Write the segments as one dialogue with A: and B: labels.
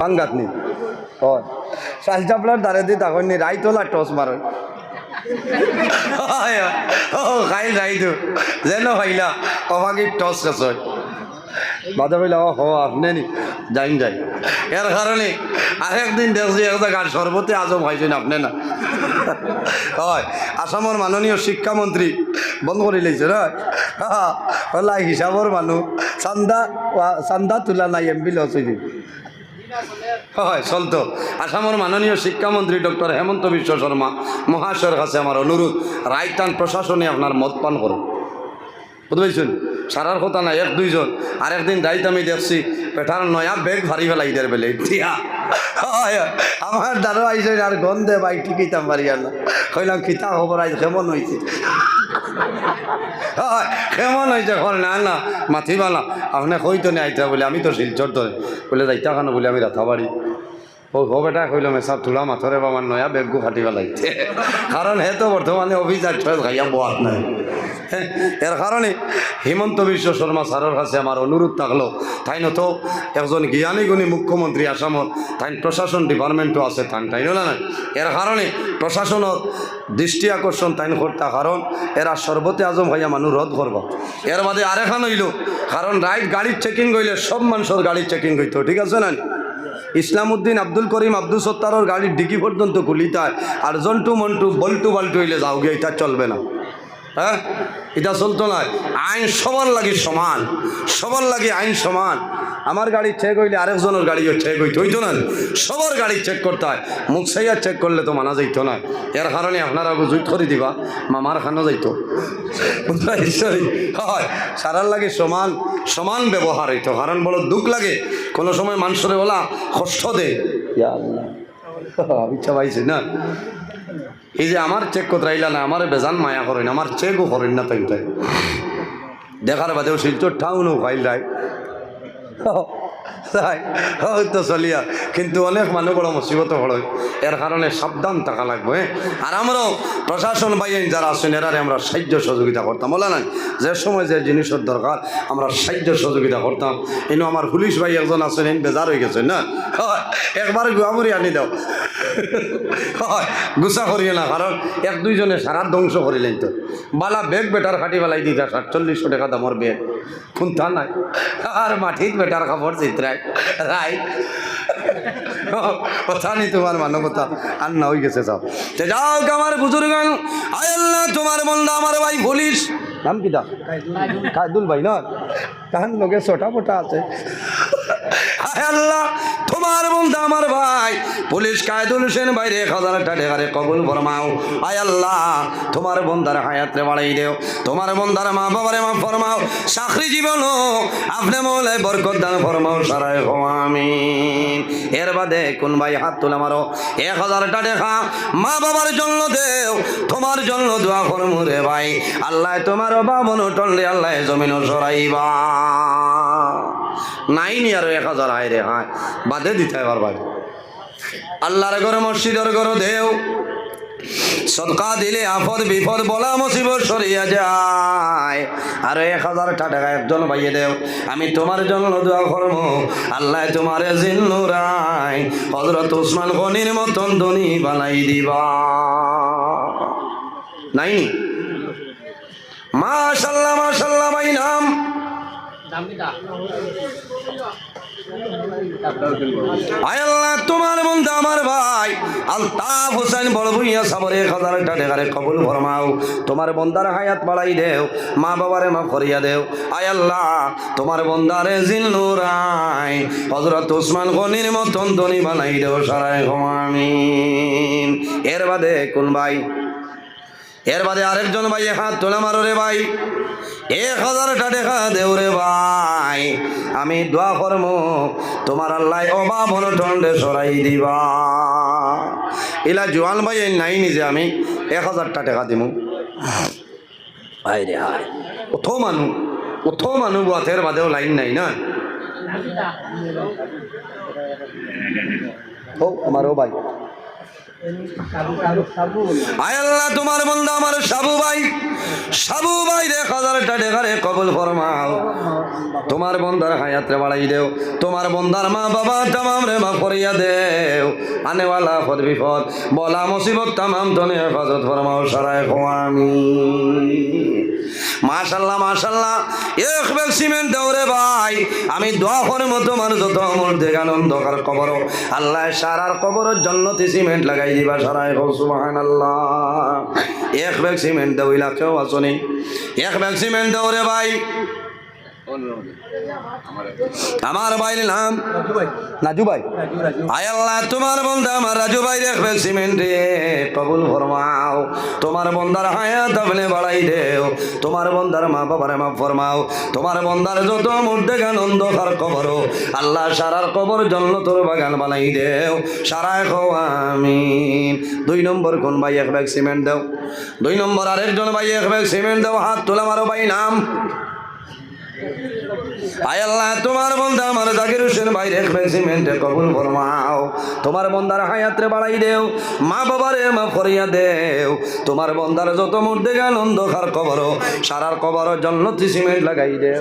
A: পাঙ্গাত নি হয়। চাল চাপলার দ্বারে দি তখন নি রাই তোলা টস মারো খাই যাই তো যেন হইলা অভাগী টস কাছ বাদা বইলা ও হো, আপনি নি? যাইন যাই এর কারণে আরেকদিন দেখছি এক জায়গার সর্বতে আজম হয়েছেন আপনি না? হয়। আসামের মাননীয় শিক্ষামন্ত্রী বন্ধ করে লাইছে না? হলা হিসাবর মানুষ চান্দা চান্দা তোলা নাই, এম পি লস হয়েছে হয় চলতো। আসামের মাননীয় শিক্ষামন্ত্রী ডক্টর হেমন্ত বিশ্ব শর্মা মহাশয়ের কাছে আমার অনুরোধ রায়টান প্রশাসনে আপনার মত পান করুন বুঝতে পারছেন সারার কথা না এক দুইজন। আর একদিন দায়িত্ব আমি দেখছি পেঠার নয়া বেগ ভারি ফেলাই দের বেলে। দিয়া হয়, আমার দ্বারা আইসে আর গন্ধে বাই টিকিতাম পারি না কইলাম খিতা খবর আইস কেমন হয়েছে হয়, কেমন হয়েছে কল না না মাথিবালা আপনি কইতো না আইতা বলে আমি তো শিলচর ধরে বলে যাইতা খানো বলে আমি রাথা বাড়ি ও বেটা কইলাম এসব তুলা মাথরে বাবার নয়া বেগু ফাটি পেলাইছে কারণ হে তো বর্তমানে অভিযান খাইয়া বোয়াত নাই। এর কারণে হিমন্ত বিশ্ব শর্মা স্যারের কাছে আমার অনুরোধ থাকল, তাই তো? একজন জ্ঞানী গুণী মুখ্যমন্ত্রী আসামত, তাই প্রশাসন ডিপার্টমেন্টও আছে, তাই তাই না এর কারণে প্রশাসনের দৃষ্টি আকর্ষণ তাই করতা, কারণ এরা সর্বতে আজম হইয়া মানুষ রদ করব। এর বাদে আরেখান হইল, কারণ রাইট গাড়ির চেকিং হইলে সব মানুষের গাড়ির চেকিং হইতো ঠিক আছে না? ইসলামউদ্দিন আব্দুল করিম আব্দুল সত্তারর গাড়ির ডিগি পর্যন্ত খুলিতায় আর জন্টু মন্টু বল্টু বাল্টু হইলে যাও গিয়ে, এটা চলবে না। হ্যাঁ? এটা চলতো না। আইন সবার লাগে সমান। সবার লাগে আইন সমান। আমার গাড়ি চেক হইলে আরেকজনের গাড়িও চেক হইতে। হইতো না। সবার গাড়ি চেক করতে হয়। মুখ সাইয়া চেক করলে তো মানা যাইতো না। এর কারণে আপনারা জুইট করে দিবা। মামার খানো যাইতো। হয়। সারার লাগে সমান সমান ব্যবহার হইতো। কারণ বড় দুঃখ লাগে। কোনো সময় মানুষের বলা কষ্ট দে। ইয়া ইচ্ছা পাইছে না। এই যে আমার চেক কোথায় না, আমার বেজান মায়া করেন, আমার চেকও করেন না তাই তাই দেখার বাদেও শিলচর ঠাউনও ফাইল রায় তাই হয়তো চলিয়া। কিন্তু অনেক মানুষ বড় মুসিবত হল এর কারণে সাবধান থাকা লাগবে? আর আমরাও প্রশাসন বাইন যারা আছেন, এরারে আমরা সাহায্য সহযোগিতা করতাম, বলে না যে সময় যে জিনিসের দরকার, আমরা সাহায্য সহযোগিতা করতাম। এনে আমার পুলিশ ভাই একজন আছেন, এন বেজার হয়ে গেছেন, না? একবার গুয়ামুড়ি আনি দাও। হয়, গুছা করিয়ে না, কারণ এক দুইজনে সারা ধ্বংস করিলেন তো। বালা বেগ বেটার খাটি বেলাই দিতা, সাতচল্লিশশো টাকা দামর বেগ। খুন্তা নাই? আর মাটিত বেটার খাবার চিত্রায় রাইট। কথা নেই তোমার মানবতা। আর না হয়ে গেছে সব তে যাও আমার বুজুর্গ। আয় আল্লাহ তোমার মন্দা আমার ভাই বলিস। নাম কি দা কায়দুল। ভাই না? তাহার লগে ছোটা মোটা আছে। আল্লাহ, তোমার বন্ধু আমার ভাই। পুলিশ কায়দুল হোসেন বাইরে এক হাজার টাকা কবুল ফরমাও। আয় আল্লাহ, তোমার বন্ধার হায়াতে বাড়াই দেও। তোমার বন্ধার মা বাবারে মা ফরমাও। চাকরি জীবন আপনি মলে বরকত দান ফরমাও সারাই আমিন। এর বাদে কোন ভাই হাত তুলে মারো? এক হাজার টাকা মা বাবার জন্য দেও। তোমার জন্য দোয়া করমু রে ভাই। আল্লাহ তোমার বাবন টনলে আল্লাহ জমিন সরাইবা। নাই নি আর এক হাজার হায় রে হায়, বাদে দিতে ভাই আল্লাহর ঘরে মসজিদের ঘরে দেও, সদকা দিলে আফদ বিপদ বলা মুসিবত সরিয়া যায়। আর এক হাজার টাকা একজন ভাইয়ে দেও, আমি তোমার জন্য দোয়া করব, আল্লাহ তোমার জিন্নুরাই হজরত উসমান গনির মতন ধনী বানাই দিবা। নাই মাশাল্লাহ মাশাল্লাহ ভাই নাম আয় আল্লাহ তোমার বন্ধু আমার ভাই। আলতাফ হোসেন বড় ভুইয়া সাবরে এক হাজার টাকারে কবুল ফরমাও। তোমার বন্দার হায়াত বাড়াই দেও, মা বাবারে মা ফরিয়া দেও। আয় আল্লাহ তোমার বন্দারে জিল্লুরাই হজরত উসমান গনির মতন ধনী বানাই দেও সারায় ঘুমামিন এর বাদে কোন ভাই এর বাদে আরেকজন ভাই হাত তোলা মারো রে ভাই। এক হাজার টাকা দেও রে ভাই। আমি দোয়া করম তোমার আল্লাহ অভাব অনটন্ডে সরাই দিবা। এলা জোয়ান ভাই নাই নিজে আমি এক হাজার টাকা দিমু। হায় রে হায়। ওথ মানু ওথ মানু বাতের বাদেও লাইন নাই না। ও আমার ও ভাই। আল্লাহ, তোমার আমার কবল তোমার বাড়াই দেও। তোমার বন্ধার মা বাবা তামাম রে মা দেও। আনেওয়ালা পদ বিপদ বলা তামাম হেফাজত ফরমাও সারায় খোয়ামি। মাশাল্লাহ মাশাল্লাহ। এক সিমেন্ট দৌড়ে ভাই। আমি দোয়া মতো মানুষ যত আমার দেখান অন্ধকার কবর। আল্লাহ সারার কবরের জন্নতি সিমেন্ট লাগাই দিবা সারাই হোক আল্লাহ এক ব্যাগ সিমেন্ট দৌড়া কেউ আসনি। এক ব্যাগ সিমেন্ট দৌড়ে ভাই। আমার ভাইয়ের নাম নাজু ভাই আয় আল্লাহ, তোমার বন্ধা আমার রাজু ভাই দেখবে সিমেন্ট। কবুল ফরমাও, তোমার বন্দার হায়াত আপনি বাড়াই দেও। তোমার বন্দার মা বাবার মা ফরমাও, তোমার বন্দার যত মধ্যে গান অন্ধকার কবর আল্লাহ সারার কবর জন্য তোর বাগান বানাই দেও। সারায় আমিন দুই নম্বর কোন ভাই এক ব্যাগ সিমেন্ট দেও? দুই নম্বর আরেকজন ভাই এক ব্যাগ সিমেন্ট দেও। হাত তোলা মারো ভাই নাম। Thank you. আয় আল্লাহ, তোমার বন্ধা আমার জাকির হোসেন ভাই সিমেন্টে কবুল ফরমাও। তোমার বন্দার হায়াত্রে বাড়াই দেও, মা বাবারে মা ফরিয়া দেও। তোমার বন্দার যত মধ্যে গেল অন্ধকার কবর সারার কবর জন্নতি সিমেন্ট লাগাই দেও।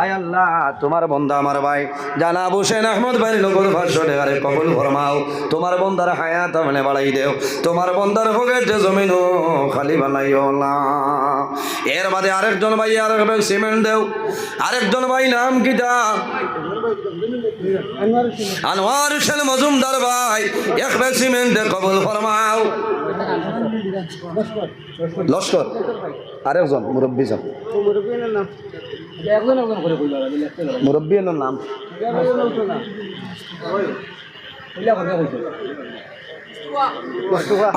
A: আয় আল্লাহ, তোমার বন্ধা আমার ভাই জানা হোসেন আহমদ ভাই নগর ভাষ্য ডেগারে কবুল ফরমাও। তোমার বন্দার হায়াত মানে বাড়াই দেও। তোমার বন্দার ভোগের জমিন খালি বানাইও এর বাদে আরেকজন ভাই, আরেক সিমেন্ট দেও। আরেকজন ভাই নাম কিটা আনোয়ার হোসেন মজুমদার ভাই এক ব্যাগ সিমেন্ট কবুল ফরমাও। লস্কর, আরেকজন, মুরব্বী জন। মুরব্বী নাম?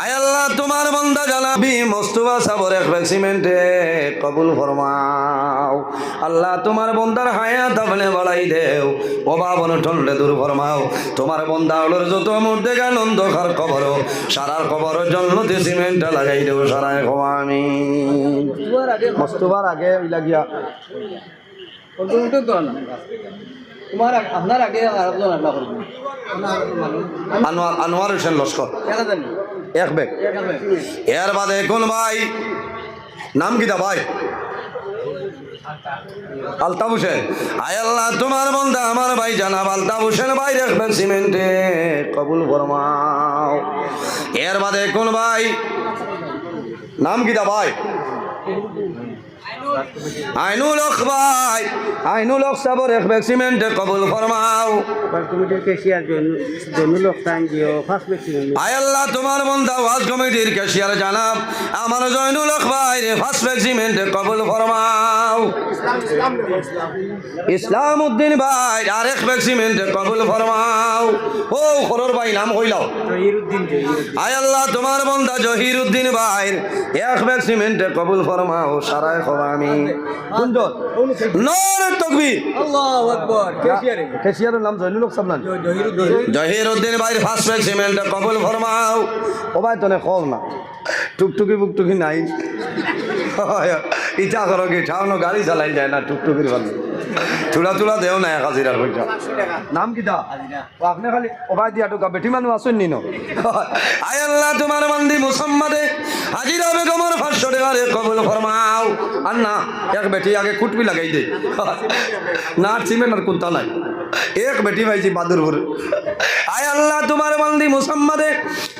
A: আয় আল্লাহ তোমার বন্দা জানাবি মস্তুবা সাবর সিমেন্টে। কবুল ফরমাও। আল্লাহ তোমার বন্দার হায়াত আপনি বাড়াই দেও। অভাব অনটনলে দূর ফরমাও। তোমার বন্দা হলোর যত মধ্যে গান অন্ধকার কবর। সারার কবর জন্মতে সিমেন্টটা লাগাই দেও সারায় আমি মস্তুবার আগে লাগিয়া।
B: তোমার আপনার আগে আরেকজন আল্লাহ করবেন
A: আনোয়ার আনোয়ার হোসেন লস্কর।
B: এক হাজার
A: এক ব্যাগ। এর বাদে কোন ভাই? নাম কিটা ভাই? আলতাফ হোসেন। আয় আল্লাহ তোমার বন্ধা আমার ভাই জানাব। আলতাফ হোসেন ভাই রাখবেন সিমেন্টে। কবুল ফরমাও। এর বাদে কোন ভাই? নাম কিটা ভাই? আইনুল হক ভাই আইনুল হক সাবর এক ব্যাগ সিমেন্টে কবুল ফরমাও। আয় আল্লাহ তোমার বন্ধা ওয়াজ কমিটির জানাব। আমার জয়নুল হক ভাই রে ফার্স্ট কবুল ফরমাও। ইসলাম উদ্দিন ভাই আরেক রেজিমেন্টে কবুল ফরমাও। ও খরর ভাই নাম হইলাও আয় আল্লাহ তোমার বন্ধা জহির উদ্দিন ভাই এক রেজিমেন্টে কবুল ফরমাও সারায় খবামি কুঞ্জন নারে তাকবীর।
B: আল্লাহু আকবার। কেশিয়ারে
A: কেশিয়ারের নাম জয়নুল হক সাবলান?
B: জহিরুদ্দিন।
A: জহির উদ্দিন ভাইয়ের ফার্স্ট সিমেন্ট কবুল ফরমাও। ও ভাই তনে কল না। টুকটুকি বুকটুকি নাই। ইটা করো কি ঠাউনো গাড়ি চালাই যায় না টুকটুকির ভালো চূড়া চূড়া দেও না এক হাজিরার পয়সা নাম ও আপনি খালি ও ভাই দিয়া টুকা বেটি মানুষ আসুন নি নো? আয় আল্লাহ তোমার মান্দি মুসাম্মাদে হাজিরা বেগমর ফার্স্ট টাকারে কবুল ফরমাও আর না এক বেটি আগে কুটবি লাগাই দে। না সিমেন্ট আর কুত্তা নাই। এক বেটি পাইছি বাদুরপুর আয় আল্লাহ তোমার বান্দি মুসাম্মাদে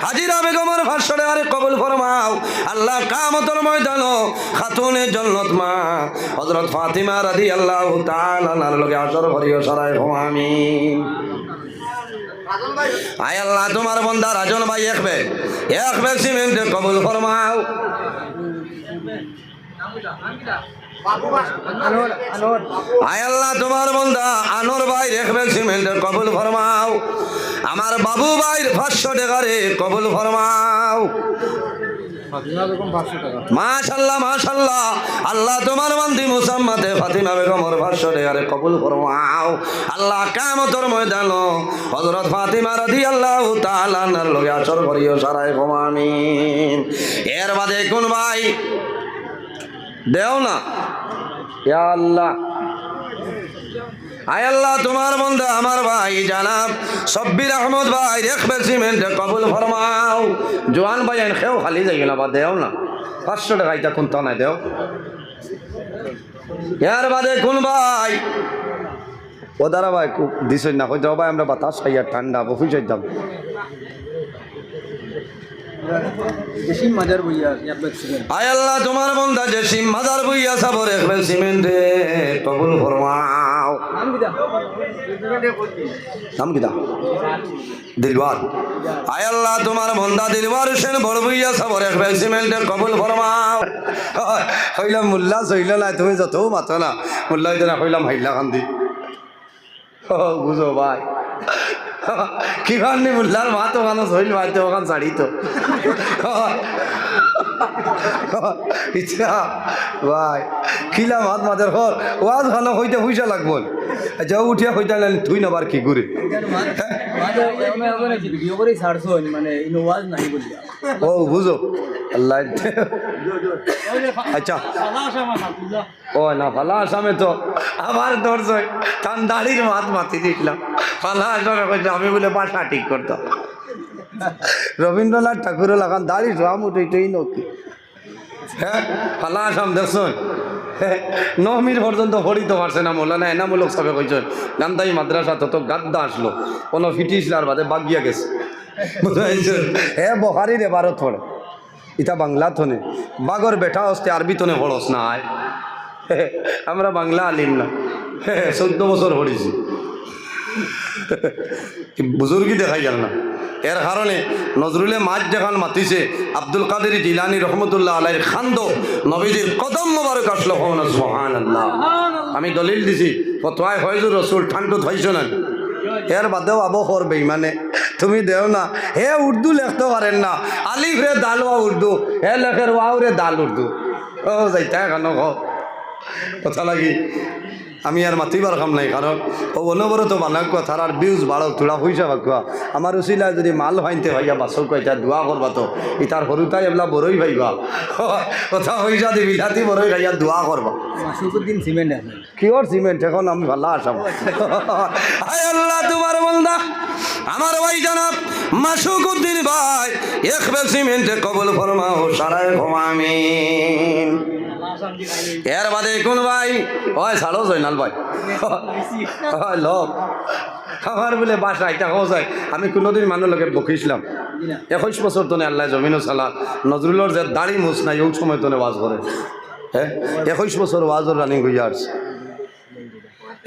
A: হাজিরা বেগমর ভাষণে আরে কবুল ফরমাও আল্লাহ কামতর ময়দান খাতুনে জন্নত মা। হযরত ফাতিমা রাদিয়াল্লাহু তাআলা নার লগে আসর করিও, সরাই হো আমিন। আয় আল্লাহ, তোমার বন্দা রাজন ভাই এক বে এক বে সিমেন্টে কবুল ফরমাও। আনোর ভাই রেখবে সিমেন্টের কবুল ফরমাও। আমার বাবু ভাই পাঁচশো টাকারে কবুল ফরমাও।
B: ফাতিমা বেগম 500 টাকা।
A: মাশাল্লাহ মাশাল্লাহ। আল্লাহ তোমার বান্দি মুসাম্মাতে ফাতিমা বেগমর ভাষ্য দেয়ারে কবুল ফরমাও আল্লাহ কামতর ময়দান হযরত ফাতিমা রাদিয়াল্লাহু তাআলা নার লগে আসর করিও সারাই আমিন। এর বাদে কোন ভাই? দেও না। ইয়া আল্লাহ। আয় আল্লাহ, তোমার বন্ধু আমার ভাই জানাব। সব্বির আহমদ ভাই দেখবে সিমেন্ট কবুল ফরমাও। জোয়ান ভাই খেও খালি যাই না বা দেও না। পাঁচশো টাকা এটা কোন নাই দেও? ইয়ার বাদে কোন ভাই? ও দাঁড়া ভাই দিস না হয়ে যাও ভাই, আমরা বাতাস খাইয়া ঠান্ডা বফি যাইতাম
B: বেশি মজার বইয়া ইয়ার বেক্সিলেন
A: আয় আল্লাহ তোমার বন্ধা যে সিম মাজার বইয়া সাবর একবে সিমেন্টে কবুল ফরমাও।
B: নাম দিদা
A: নাম কিতা দিলওয়ার আয় আল্লাহ তোমার বন্ধা দিলওয়ার হোসেন বড় বইয়া সাবর একবে সিমেন্টে কবুল ফরমাও। হইলাম মুল্লা সইল না তুমি যত মাতো না। মুল্লা হইলাম হাইলা কান্দি বুঝো ভাই। কি কান্দি মুল্লার মা তো মানুষ হইল ভাই ওখান শাড়ি তো। ইচ্ছা ভাই খিলা মাত মাদের ঘর। ওয়াজ ভালো হইতে পয়সা লাগবো যাও উঠিয়া হইতে না তুই নবার কি
B: ঘুরে ছাড়ছো মানে
A: ও বুঝো। আচ্ছা। ও না ফালা তো তান দাড়ির আমি ঠিক রবীন্দ্রনাথ ঠাকুর লাগান দাড়ি রাম উঠেই নকি। হ্যাঁ ফালা আসাম নমির পর্যন্ত পড়িতে পারছে না মোলা না এনামূলক সবে কইছেন নামদাই মাদ্রাসা তত গাদ্দা আসলো। কোনো ফিটিসলার বাদে বাগিয়া গেছে। বুঝাইছে হে বহারি রে ভারত পড়ে। ইটা বাংলা থনে। বাগর বেঠা হস্তে আরবি তনে পড়স না আয়। আমরা বাংলা আলিম না। চোদ্দ বছর পড়েছি। বুজুর্গি দেখাই গেল না। এর কারণে নজরুলে মাছ যেখান মাতিছে, আব্দুল কাদের জিলানি রহমতুল্লাহ আলাইর খান্দ নবীজির কদম মোবারক আসলো হন সুহান আল্লাহ আমি দলিল দিছি, ফতোয়ায় হয়জুর রসুল ঠান্ডু থাইছ না। এর বাদেও আবো হর বেইমানে তুমি দেও না। হে উর্দু লেখতে পারেন না। আলিফ রে দাল ওয়া উর্দু, হে লেখের ওয়াও রে দাল উর্দু। ও যাইতা কেন কথা লাগি। আমি আর মাতিবার কাম নাই কারণ ও অনবরত বানাক তার আর বিউজ বাড়ক তোলা পয়সা বাকুয়া আমার উচিলা যদি মাল ভাইতে ভাইয়া বাসক কইতা দোয়া করবা তো ইতার সৰুতাই এবলা বড়ই ভাইবা। কথা পয়সা দি বিলাতি বড়ই খাইয়া দোয়া করবা
B: মাসুকুদ্দিন সিমেন্ট
A: কিহর সিমেন্ট এখন আমি ভালো আসাম আয় আল্লাহ তোমার বন্দা। আমার ভাই জানাব মাসুক উদ্দিন ভাই একবে সিমেন্টে কবল ফরমাও সারায় ঘুমামিন এর বাদে কোন ভাই? ওই ছাড়ো জয়নাল ভাই। হয় লোক। আমার বলে এটা হওয়া যায়। আমি কোনোদিন মানুষ লোকে বকিছিলাম। একুশ বছর তনে আল্লাহ জমিনও চালা। নজরুলের যে দাড়ি মুছ নাই, ওই সময় তনে ওয়াজ করে হ্যাঁ একুশ বছর ওয়াজর রানিং হইয়া আসছে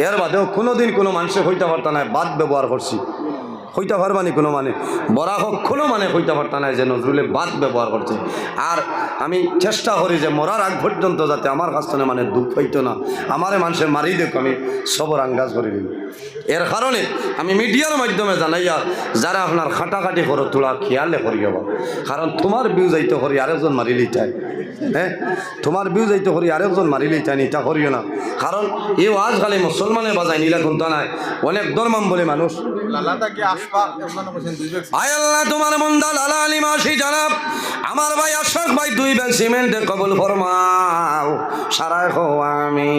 A: এর বাদেও কোনোদিন কোনো মানুষে হইতে পারতা নাই, বাদ ব্যবহার করছি হইতে পারবানি কোনো মানে। বরা হোক, কোনো মানে হইতে পারতা নাই যে নজরুলে বাদ ব্যবহার করছে। আর আমি চেষ্টা করি যে মরার আগ পর্যন্ত যাতে আমার কাছ মানে দুঃখ হইতো না। আমারে মানুষে মারি দেখ আমি সবর আঙ্গাজ করে দিই এর কারণে আমি মিডিয়ার মাধ্যমে জানাইয়া যারা আপনার খাটাখাটি করো, তোলা খেয়ালে করি হবা কারণ তোমার বিউ যাইতে করি আরেকজন মারিলেই চাই হ্যাঁ? তোমার বিউ যাইতে করি আরেকজন মারিলেই চাই এটা করিও না। কারণ এই আজ খালি মুসলমানে বাজায় নীলা ঘণ্টা নাই। অনেক ধর্মাম বলে মানুষ। আয় জানাব। আমার ভাই আশাক ভাই, দুই ব্যাগ সিমেন্টে কবল ফরমাও। সারায় খো আমি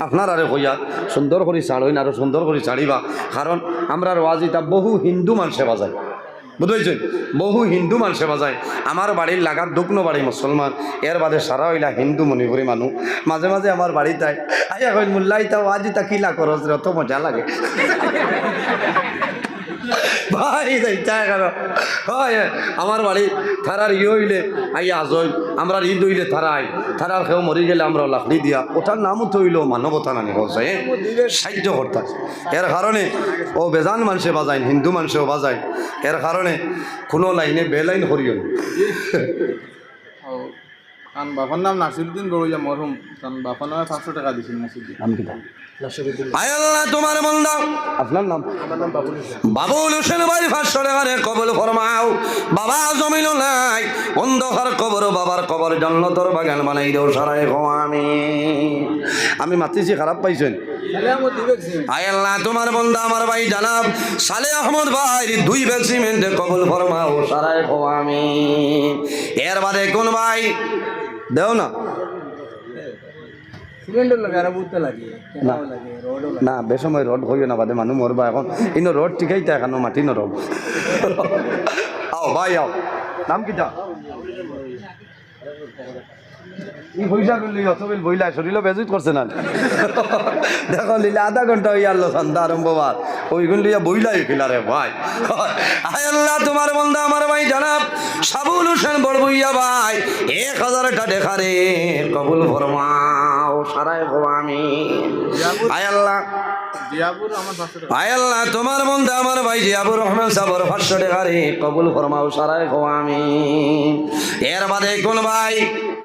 A: আপনার আরে হইয়া সুন্দর করে চাড়ইন, আরও সুন্দর করে চাড়িবা। কারণ আমরা ওয়াজিটা বহু হিন্দু মানুষে বাজায় বুঝেছেন? বহু হিন্দু মানুষে বাজায় আমার বাড়ির লাগার দুগ্ন বাড়ি মুসলমান। এর বাদে সারা হইলা হিন্দু মণিপুরি মানুষ মাঝে মাঝে আমার বাড়িতে আইয়া কই মুল্লাইতা ওয়াজিটা কিলা করস রে মজা লাগে। ভাই যাইতা কেন? হয়, আমার বাড়ি থারার ইয়ে হইলে আইয়া আজই, আমরা ঈদ হইলে থারাই। থারার কেউ মরি গেলে আমরা লাকড়ি দিয়া, ওটার নামও তো হইল মানবতা নানি হচ্ছে সাহায্য করতে এর কারণে, ও বেজান মানুষে বাজায়, হিন্দু মানুষেও বাজায়। এর কারণে, কোনো লাইনে বেলাইন করিও না।
C: কারণ বাবার নাম নাসিরুদ্দিন বড়ইয়া মরহুম কারণ বাবার নামে পাঁচশো টাকা দিছিল নাসিরুদ্দিন
A: আয় আল্লাহ তোমার বন্দা আপনার নাম? বাবুল হোসেন। ভাই পাঁচশো টাকারে কবল ফরমাও বাবা জমিল নাই অন্ধকার কবর বাবার কবর জন্নতর বাগান বানাই দেও সারাই গো আমি। আমি মাতিছি খারাপ পাইছেন?
B: সালামত দিবেক সিমেন্ট
A: আয় আল্লাহ তোমার বন্দা আমার ভাই জানাব। সালে আহমদ ভাই দুই ব্যাগ সিমেন্টে কবল ফরমাও সারাই গো আমি। এর বাদে কোন ভাই? দেও না। না। বেসময় রড হইও না বাদে মানুষ মরবা এখন। ইনো রড ঠিকাইতে এখন মাটি নরম আও ভাই আও। নাম কিটা ই পয়সা করলি অসবিল বইলা শরীর বেজুত করছে না। দেখো লিলে আধা ঘণ্টা হইয়া আল্লো সন্ধ্যা আরম্ভ বার ওইগুন লিয়া বইলাই খেলা রে ভাই। আয় আল্লাহ তোমার বন্ধা আমার ভাই জানাব সাবুল হোসেন বড়বইয়া ভাই। এক হাজারটা দেখা রে কবুল ফরমাও সারায় আমি। আয় আল্লাহ।
C: জিয়াপুর আমার
A: তোমার ভাই জিয়াবুর রহমান সাবর টাকা রে কবুল ফরমাও সারায় আমি। এর বাদে কোন ভাই